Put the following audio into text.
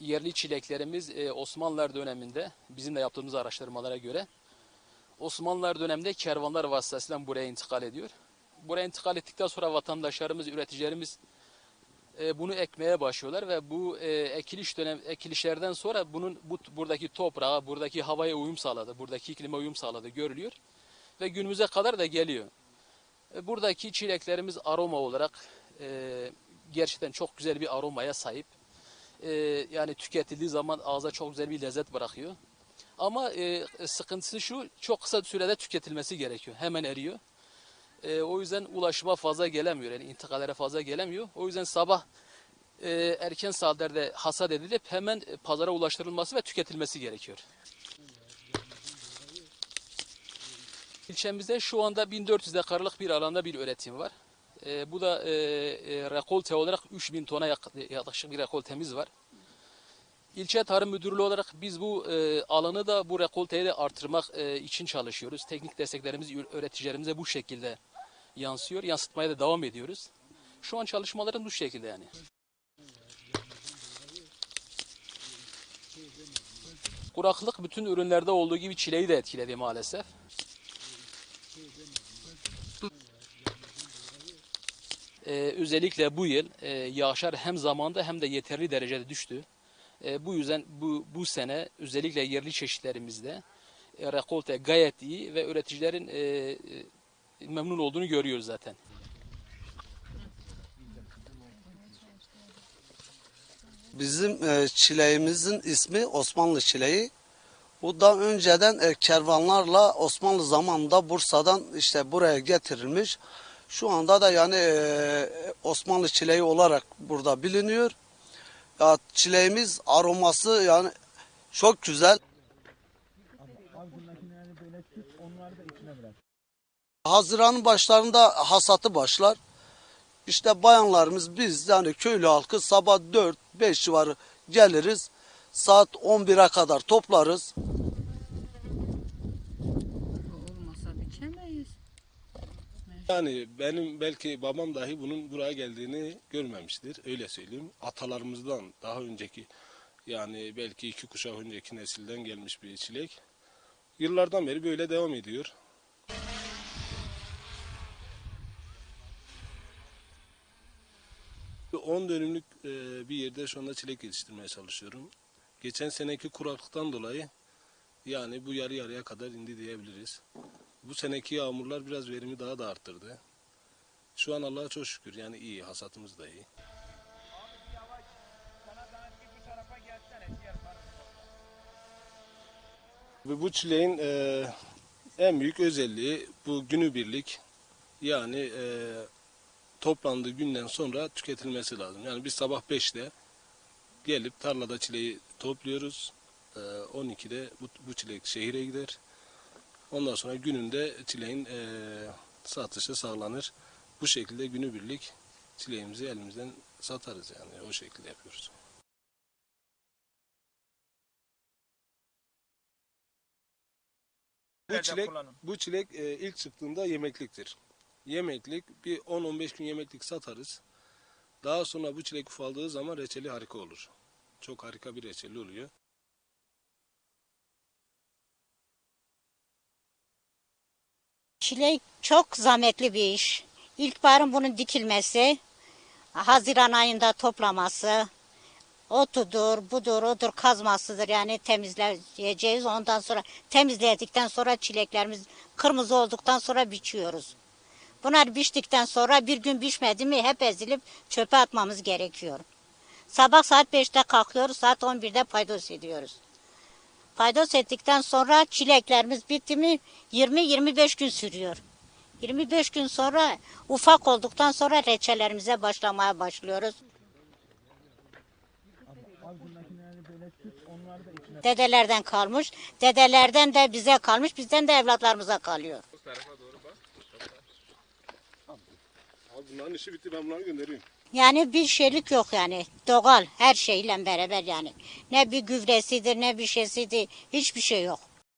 Yerli çileklerimiz e, Osmanlılar döneminde bizim de yaptığımız araştırmalara göre Osmanlılar döneminde kervanlar vasıtasıyla buraya intikal ediyor. Buraya intikal ettikten sonra vatandaşlarımız, üreticilerimiz e, bunu ekmeye başlıyorlar ve bu e, ekiliş dönem ekilişlerden sonra bunun bu buradaki toprağa, buradaki havaya uyum sağladı, buradaki iklime uyum sağladı görülüyor ve günümüze kadar da geliyor. Buradaki çileklerimiz aroma olarak gerçekten çok güzel bir aromaya sahip. E, yani tüketildiği zaman ağza çok güzel bir lezzet bırakıyor. Ama e, sıkıntısı şu, çok kısa sürede tüketilmesi gerekiyor. Hemen eriyor. E, o yüzden ulaşıma fazla gelemiyor. Yani intikalere fazla gelemiyor. O yüzden sabah e, erken saatlerde hasat edilip hemen pazara ulaştırılması ve tüketilmesi gerekiyor. İlçemizde şu anda 1400 dekarlık bir alanda bir üretim var. E, bu da e, e, rekolte olarak 3000 tona yak- yaklaşık bir rekoltemiz var. İlçe Tarım Müdürlüğü olarak biz bu e, alanı da bu rekolteyi de artırmak e, için çalışıyoruz. Teknik desteklerimiz öğreticilerimize bu şekilde yansıyor. Yansıtmaya da devam ediyoruz. Şu an çalışmalarım bu şekilde yani. Kuraklık bütün ürünlerde olduğu gibi çileği de etkiledi maalesef. Ee, özellikle bu yıl e, yağışlar hem zamanda hem de yeterli derecede düştü. E, bu yüzden bu, bu sene özellikle yerli çeşitlerimizde e, rekolte gayet iyi ve üreticilerin e, e, memnun olduğunu görüyoruz zaten. Bizim e, çileğimizin ismi Osmanlı çileği. Bu da önceden e, kervanlarla Osmanlı zamanında Bursa'dan işte buraya getirilmiş. Şu anda da yani e, Osmanlı çileği olarak burada biliniyor. Ya çileğimiz aroması yani çok güzel. Haziran'ın başlarında hasatı başlar. İşte bayanlarımız biz yani köylü halkı sabah 4-5 civarı geliriz. Saat 11'e kadar toplarız. Yani benim belki babam dahi bunun buraya geldiğini görmemiştir. Öyle söyleyeyim. Atalarımızdan daha önceki yani belki iki kuşak önceki nesilden gelmiş bir çilek. Yıllardan beri böyle devam ediyor. 10 dönümlük e, bir yerde şu anda çilek yetiştirmeye çalışıyorum. Geçen seneki kuraklıktan dolayı yani bu yarı yarıya kadar indi diyebiliriz. Bu seneki yağmurlar biraz verimi daha da arttırdı. Şu an Allah'a çok şükür yani iyi, hasatımız da iyi. Bu çileğin e, en büyük özelliği bu günübirlik yani e, toplandığı günden sonra tüketilmesi lazım. Yani biz sabah 5'te gelip tarlada çileği topluyoruz. E, 12'de bu, bu çilek şehire gider. Ondan sonra gününde çileğin e, satışı sağlanır. Bu şekilde günübirlik çileğimizi elimizden satarız yani o şekilde yapıyoruz. Bu çilek, bu çilek e, ilk çıktığında yemekliktir. Yemeklik bir 10-15 gün yemeklik satarız. Daha sonra bu çilek ufaldığı zaman reçeli harika olur. Çok harika bir reçeli oluyor. Çilek çok zahmetli bir iş. İlkbaharın bunun dikilmesi, Haziran ayında toplaması, otudur, budur, odur kazmasıdır. Yani temizleyeceğiz. Ondan sonra temizledikten sonra çileklerimiz kırmızı olduktan sonra biçiyoruz. Bunlar biçtikten sonra bir gün biçmedi mi hep ezilip çöpe atmamız gerekiyor. Sabah saat 5'te kalkıyoruz, saat 11'de paydos ediyoruz. Paydos ettikten sonra çileklerimiz bitti mi 20-25 gün sürüyor. 25 gün sonra ufak olduktan sonra reçellerimize başlamaya başlıyoruz. Dedelerden kalmış, dedelerden de bize kalmış, bizden de evlatlarımıza kalıyor. Abi bunların işi bitti ben bunları gönderiyorum. Yani bir şeylik yok yani. Doğal her şeyle beraber yani. Ne bir gübresidir ne bir şeysidir. Hiçbir şey yok.